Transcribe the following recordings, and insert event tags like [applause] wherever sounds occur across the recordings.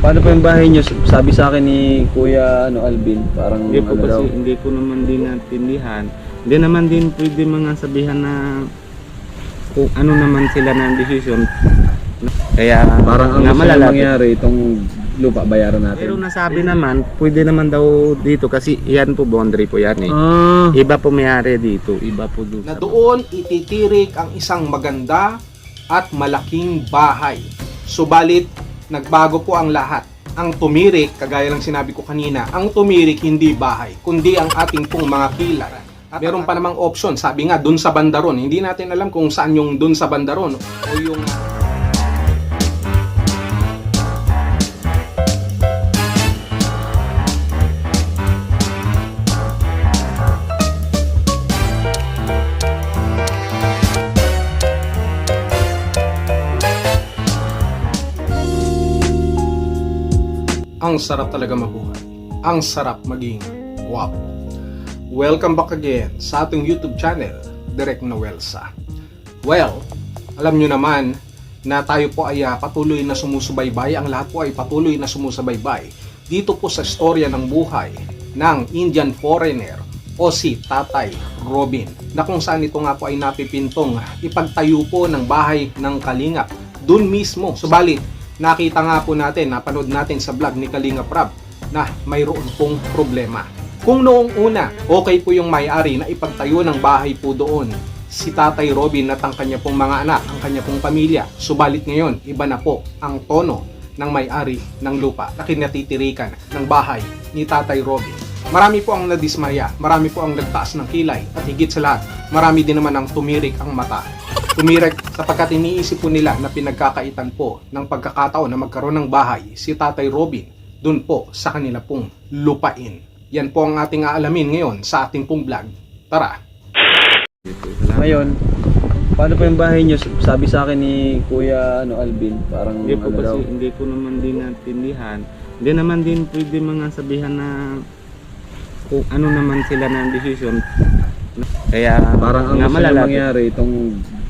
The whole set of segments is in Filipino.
Paano po yung bahay nyo? Sabi sa akin ni Kuya ano, Alvin, parang Hindi po ano kasi hindi ko naman din natindihan. Hindi naman din pwede mga sabihan na kung ano naman sila ng decision. Kaya Parang ang nga gusto malalapit. mangyari, itong lupa bayaran natin. Pero nasabi naman, pwede naman daw dito kasi yan po boundary po yan eh. Ah, Iba po mayari dito, iba po doon. na doon ititirik ang isang maganda at malaking bahay. Subalit, nagbago po ang lahat. Ang tumirik, kagaya ng sinabi ko kanina, ang tumirik hindi bahay, kundi ang ating pong mga kilay. At meron pa namang option, sabi nga, dun sa bandaron. Hindi natin alam kung saan yung dun sa bandaron o yung... Ang sarap talaga mabuhay. Ang sarap maging guwapo. Welcome back again sa ating YouTube channel, Direk Noelsa. Well, alam nyo naman na tayo po ay ah, patuloy na sumusubaybay, ang lahat po ay patuloy na sumusubaybay dito po sa istorya ng buhay ng Indian foreigner o si Tatay Robin na kung saan ito nga po ay napipintong ipagtayo po ng bahay ng Kalingap dun mismo. Subalit, nakita nga po natin, napanood natin sa vlog ni Kalingap Rab na mayroon pong problema. Kung noong una, okay po yung may-ari na ipagtayo ng bahay po doon, si Tatay Robin at ang kanya pong mga anak, ang kanya pong pamilya. Subalit ngayon, iba na po ang tono ng may-ari ng lupa na kinatitirikan ng bahay ni Tatay Robin. Marami po ang nadismaya, marami po ang nagtaas ng kilay at higit sa lahat, marami din naman ang tumirik ang mata. Tumirik sapagkat iniisip po nila na pinagkakaitan po ng pagkakataon na magkaroon ng bahay si Tatay Robin dun po sa kanila pong lupain. Yan po ang ating aalamin ngayon sa ating pong vlog. Tara! ngayon, paano po yung bahay nyo? Sabi sa akin ni Kuya ano, Alvin, parang Hindi po ano daw. kasi hindi ko naman din natindihan. Hindi naman din pwede mga sabihan na kung ano naman sila ng decision. Kaya Parang ang gusto nyo malalapit. mangyari, itong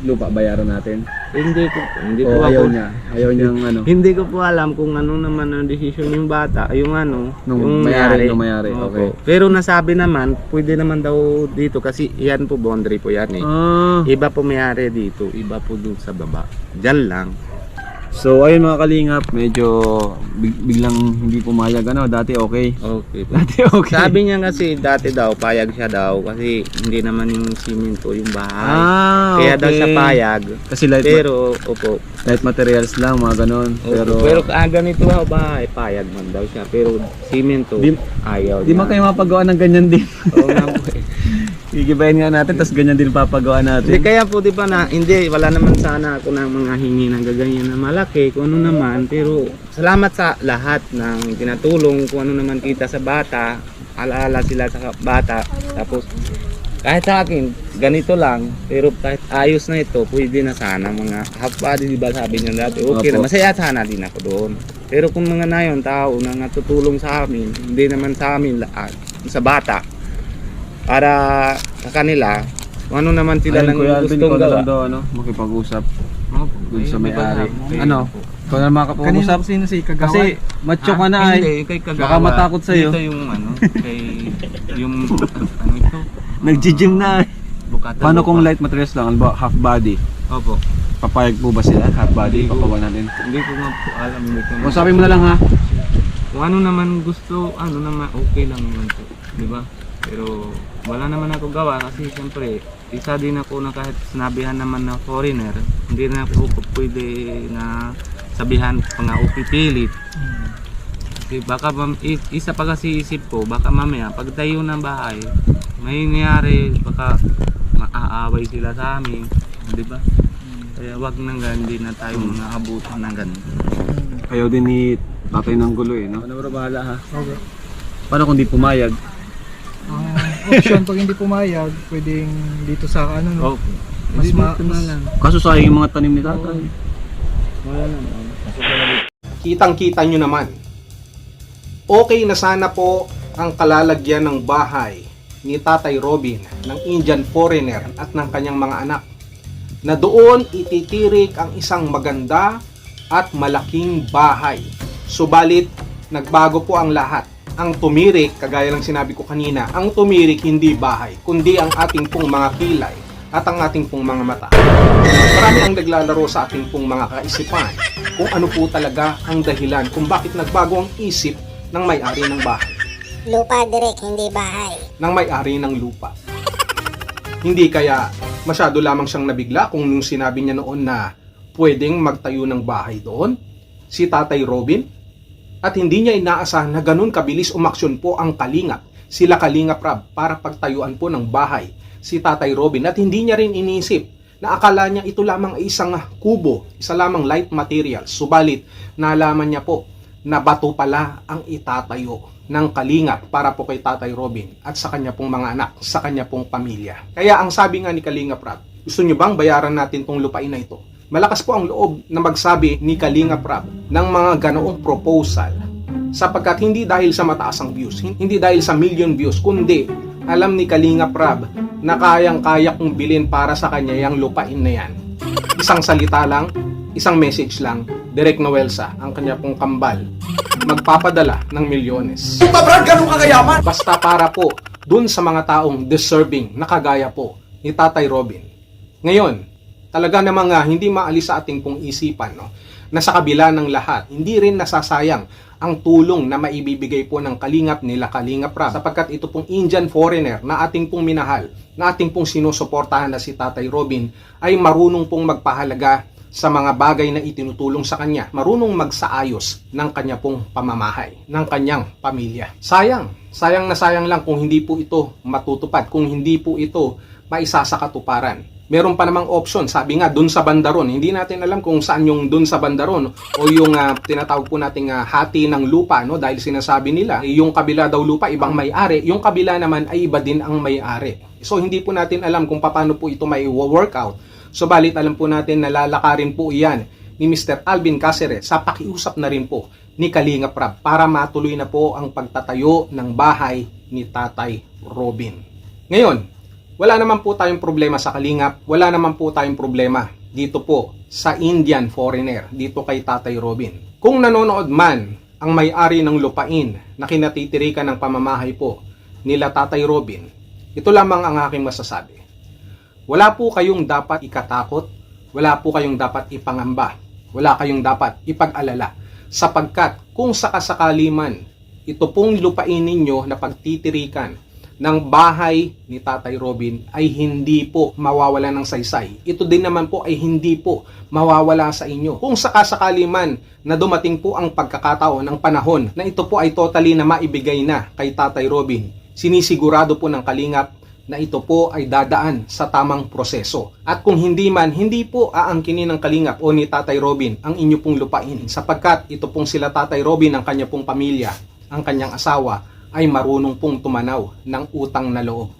lupa bayaran natin. Hindi ko hindi o po ayaw ako niya, ayaw niyang ano. Hindi ko po alam kung ano naman ang decision yung bata, yung ano, Nung yung mayari, nung mayari, Opo. okay. Pero nasabi naman, pwede naman daw dito kasi yan po boundary po yan eh. Ah, Iba po mayari dito, iba po doon sa baba. Diyan lang. So ayun mga kalingap, medyo big- biglang hindi pumayag ano, dati okay. Okay po. [laughs] Dati okay. Sabi niya kasi dati daw, payag siya daw kasi hindi naman yung simento yung bahay. ah, Kaya okay. daw siya payag. Kasi light, ma- Pero, opo. light materials lang, mga ganon. Opo. Pero, Pero, ah, ganito daw bahay, payag man daw siya. Pero simento, Di- ayaw di man kayo mapagawa ng ganyan din. Oo nga po eh. Gigibayin nga natin, tapos ganyan din papagawa Hindi natin. kaya po di ba na hindi wala naman sana ako ng mga hingi ng gaganyan na malaki kung ano naman pero salamat sa lahat ng tinatulong kung ano naman kita sa bata alaala sila sa bata tapos kahit sa akin ganito lang pero kahit ayos na ito pwede na sana mga half body di ba sabi niya dati okay Opo. na masaya sana din ako doon pero kung mga na yun tao na natutulong sa amin hindi naman sa amin lahat sa bata para sa kanila kung ano naman sila Ayun, nang Kuya Alvin, gustong ikaw na gawa lang daw, ano, makipag-usap Opo, dun sa may-ari. Ano? Ikaw na makapag-usap? sino si Kagawa? Kasi macho ka na Ah, ay. Kay Kagawa. Baka matakot sa'yo. Dito yung ano, kay yung ano ito? Nag-gym na ay. Bukata Paano kung light materials lang, alba half body? Opo. Papayag po ba sila? Half body? Hindi ko- Papawa natin. Hindi ko nga po alam. Hindi ko O sabi mo na lang ha. Kung ano naman gusto, ano naman, okay lang naman po. Di ba? Pero wala naman ako gawa kasi siyempre, isa din ako na kahit sinabihan naman na foreigner, hindi na ako pwede na sabihan pa nga upipilit. Kasi baka isa pa kasi isip ko, baka mamaya pag tayo ng bahay, may nangyari, baka maaaway sila sa amin, di ba? Kaya wag nang ganun, hindi na tayo mga abutan ng ganun. Ayaw din ni tatay ng gulo eh, no? Ano bro, bahala ha. Okay. Paano kung di pumayag? Option pag hindi pumayag, pwedeng dito sa ano no. Oh, Mas ma- na lang. Kaso sayang yung mga tanim ni tatay. Wala naman. Kitang-kita nyo naman. Okay na sana po ang kalalagyan ng bahay ni Tatay Robin ng Indian foreigner at ng kanyang mga anak na doon ititirik ang isang maganda at malaking bahay. Subalit, nagbago po ang lahat. Ang tumirik, kagaya ng sinabi ko kanina, ang tumirik hindi bahay, kundi ang ating pong mga kilay at ang ating pong mga mata. Marami ang naglalaro sa ating pong mga kaisipan kung ano po talaga ang dahilan kung bakit nagbago ang isip ng may-ari ng bahay, Lupa direk, hindi bahay. ng may-ari ng lupa. Hindi kaya masyado lamang siyang nabigla kung nung sinabi niya noon na pwedeng magtayo ng bahay doon, si Tatay Robin, at hindi niya inaasahan na ganun kabilis umaksyon po ang Kalingap, sila Kalingap Rab, para pagtayuan po ng bahay si Tatay Robin. At hindi niya rin inisip na akala niya ito lamang ay isang kubo, isa lamang light material. Subalit, nalaman niya po na bato pala ang itatayo ng Kalingap para po kay Tatay Robin at sa kanya pong mga anak, sa kanya pong pamilya. Kaya ang sabi nga ni Kalingap Rab, gusto niyo bang bayaran natin tong lupain na ito? Malakas po ang loob na magsabi ni Kalingap Rab ng mga ganoong proposal sapagkat hindi dahil sa mataas ang views, hindi dahil sa million views, kundi alam ni Kalingap Rab na kayang-kaya kong bilhin para sa kanya yung lupain na yan. Isang salita lang, isang message lang, Direk Noelsa, ang kanya pong kambal, magpapadala ng milyones. Basta para po dun sa mga taong deserving na kagaya po ni Tatay Robin. Ngayon, talaga namang nga hindi maalis sa ating pong isipan no, na sa kabila ng lahat, hindi rin nasasayang ang tulong na maibibigay po ng kalingap nila Kalingap Rap sapagkat ito pong Indian foreigner na ating pong minahal, na ating pong sinusuportahan na si Tatay Robin ay marunong pong magpahalaga sa mga bagay na itinutulong sa kanya, marunong magsaayos ng kanya pong pamamahay, ng kanyang pamilya. Sayang, sayang na sayang lang kung hindi po ito matutupad, kung hindi po ito maisa sa katuparan. Meron pa namang option, sabi nga, dun sa bandaron. Hindi natin alam kung saan yung dun sa bandaron o yung ah, tinatawag po nating ah, hati ng lupa, no? Dahil sinasabi nila, eh, yung kabila daw lupa, ibang may-ari, yung kabila naman ay iba din ang may-ari. So, hindi po natin alam kung paano po ito may workout. Subalit alam po natin na lalakarin po iyan ni Mr. Alvin Caceres sa pakiusap na rin po ni Kalinga Prab para matuloy na po ang pagtatayo ng bahay ni Tatay Robin. Ngayon, wala naman po tayong problema sa Kalingap, wala naman po tayong problema dito po sa Indian foreigner, dito kay Tatay Robin. Kung nanonood man ang may-ari ng lupain na kinatitirikan ng pamamahay po nila Tatay Robin, ito lamang ang aking masasabi. Wala po kayong dapat ikatakot, wala po kayong dapat ipangamba, wala kayong dapat ipag-alala. Sapagkat kung sakasakali man, ito pong lupain ninyo na pagtitirikan ng bahay ni Tatay Robin ay hindi po mawawala ng saysay. Ito din naman po ay hindi po mawawala sa inyo. Kung sakasakali man na dumating po ang pagkakataon ng panahon na ito po ay totally na maibigay na kay Tatay Robin, sinisigurado po ng kalingap na ito po ay dadaan sa tamang proseso. At kung hindi man, hindi po aangkinin ng Kalingap o ni Tatay Robin ang inyo pong lupain sapagkat ito pong sila Tatay Robin ang kanya pong pamilya, ang kanyang asawa ay marunong pong tumanaw ng utang na loob.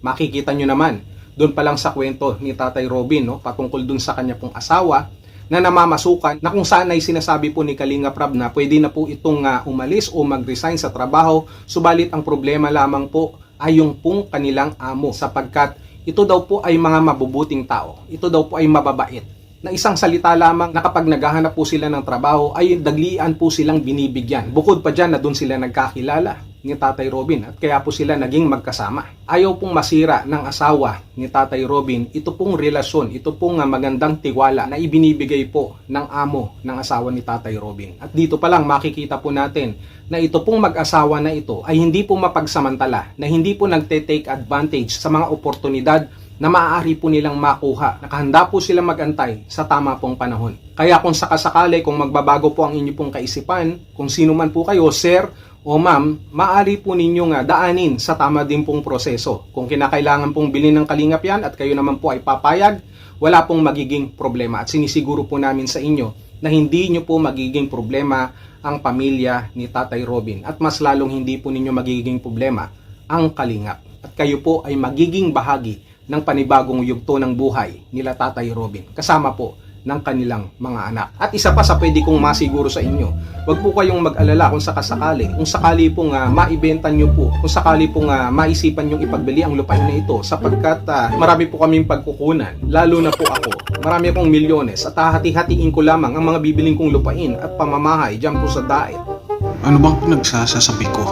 Makikita nyo naman, doon pa lang sa kwento ni Tatay Robin, no, patungkol doon sa kanya pong asawa, na namamasukan na kung saan ay sinasabi po ni Kalinga Prab na pwede na po itong ah, umalis o mag-resign sa trabaho subalit ang problema lamang po ay yung pong kanilang amo sapagkat ito daw po ay mga mabubuting tao. Ito daw po ay mababait. Na isang salita lamang na kapag naghahanap po sila ng trabaho ay daglian po silang binibigyan. Bukod pa dyan na doon sila nagkakilala ni Tatay Robin at kaya po sila naging magkasama. Ayaw pong masira ng asawa ni Tatay Robin ito pong relasyon, ito pong ah, magandang tiwala na ibinibigay po ng amo ng asawa ni Tatay Robin. At dito pa lang makikita po natin na ito pong mag-asawa na ito ay hindi po mapagsamantala, na hindi po nagte-take advantage sa mga oportunidad na maaari po nilang makuha. Nakahanda po silang magantay sa tama pong panahon. Kaya kung sakasakali, kung magbabago po ang inyo pong kaisipan, kung sino man po kayo, sir o ma'am, maaari po ninyo nga daanin sa tama din pong proseso. Kung kinakailangan pong bilhin ng kalingap yan at kayo naman po ay papayag, wala pong magiging problema. At sinisiguro po namin sa inyo na hindi nyo po magiging problema ang pamilya ni Tatay Robin. At mas lalong hindi po ninyo magiging problema ang kalingap. At kayo po ay magiging bahagi ng panibagong yugto ng buhay nila Tatay Robin. Kasama po ng kanilang mga anak. At isa pa sa pwede kong masiguro sa inyo, wag po kayong mag-alala kung sakasakali, kung sakali pong ah, maibenta nyo po, kung sakali pong ah, maisipan yung ipagbili ang lupain na ito sapagkat ah, marami po kaming pagkukunan, lalo na po ako. Marami akong milyones at hahati-hatiin ko lamang ang mga bibiling kong lupain at pamamahay dyan po sa daet. Ano bang pinagsasasabi ko?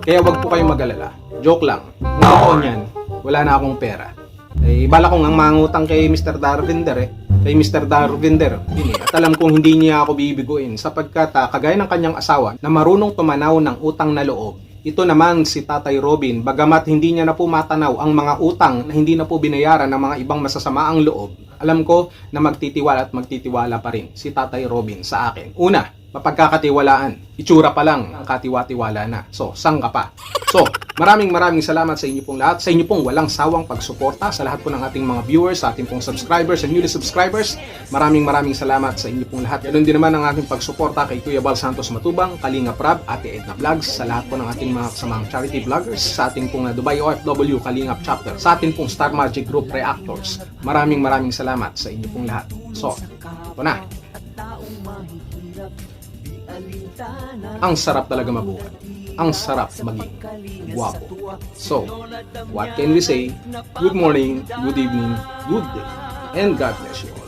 Kaya wag po kayong mag-alala. Joke lang. Ngayon yan, wala na akong pera. Eh, bala kong ang mangutang kay Mr. Darvinder eh. Kay Mr. Darvinder. Yun eh. At alam kong hindi niya ako bibiguin sapagkat ah, kagaya ng kanyang asawa na marunong tumanaw ng utang na loob. Ito naman si Tatay Robin, bagamat hindi niya na po matanaw ang mga utang na hindi na po binayaran ng mga ibang masasamaang loob, alam ko na magtitiwala at magtitiwala pa rin si Tatay Robin sa akin. Una, mapagkakatiwalaan. Itsura pa lang ang katiwa-tiwala na. So, sang ka pa? So, maraming maraming salamat sa inyo pong lahat, sa inyo pong walang sawang pagsuporta, sa lahat po ng ating mga viewers, sa ating pong subscribers and newly subscribers. Maraming maraming salamat sa inyo pong lahat. Ganun din naman ang ating pagsuporta kay Kuya Bal Santos Matubang, Kalinga Prab, Ate Edna Vlogs, sa lahat po ng ating mga kasamang charity vloggers, sa ating pong uh, Dubai OFW Kalingap Chapter, sa ating pong Star Magic Group Reactors. Maraming maraming salamat sa inyo pong lahat. So, ito na. Ang sarap talaga mabuhay. Ang sarap maging guwapo. So, what can we say? Good morning, good evening, good day, and God bless you.